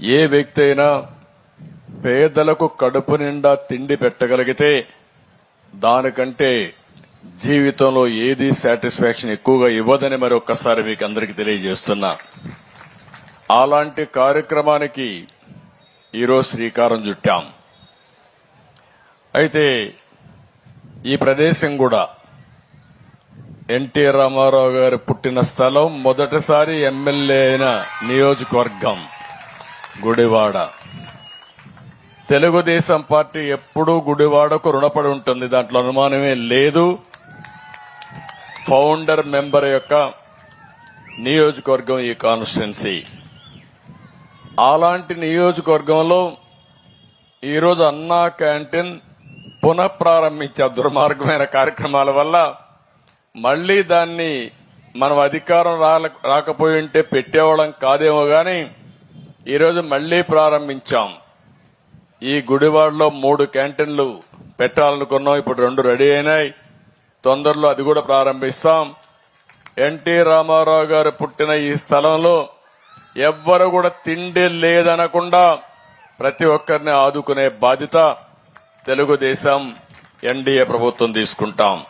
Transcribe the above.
ఏ వ్యక్తి అయినా పేదలకు కడుపు నిండా తిండి పెట్టగలిగితే దానికంటే జీవితంలో ఏది సాటిస్ఫాక్షన్ ఎక్కువగా ఇవ్వదని మరి ఒక్కసారి మీకు అందరికీ తెలియజేస్తున్నా. అలాంటి కార్యక్రమానికి ఈరోజు శ్రీకారం చుట్టాం. అయితే ఈ ప్రదేశం కూడా ఎన్టీ రామారావు గారు పుట్టిన స్థలం మొదటిసారి ఎమ్మెల్యే అయిన నియోజకవర్గం. గుడివాడ. తెలుగుదేశం పార్టీ ఎప్పుడూ గుడివాడకు రుణపడి ఉంటుంది. దాంట్లో అనుమానమే లేదు. ఫౌండర్ మెంబర్ యొక్క నియోజకవర్గం ఈ కాన్స్టిట్యున్సీ. అలాంటి నియోజకవర్గంలో ఈరోజు అన్నా క్యాంటీన్ పునఃప్రారంభించే దుర్మార్గమైన కార్యక్రమాల వల్ల మళ్ళీ దాన్ని మనం అధికారం రాకపోయి ఉంటే పెట్టేవాళ్ళం కాదేమో కానీ ఈరోజు మళ్ళీ ప్రారంభించాం. ఈ గుడివాడలో మూడు క్యాంటీన్లు పెట్టాలనుకున్నాం ఇప్పుడు రెండు రెడీ అయినాయి. తొందరలో అది కూడా ప్రారంభిస్తాం. ఎన్టీ రామారావు గారు పుట్టిన ఈ స్థలంలో ఎవ్వరు కూడా తిండి లేదనకుండా ప్రతి ఒక్కరిని ఆదుకునే బాధ్యత తెలుగుదేశం ఎన్డీఏ ప్రభుత్వం తీసుకుంటాం.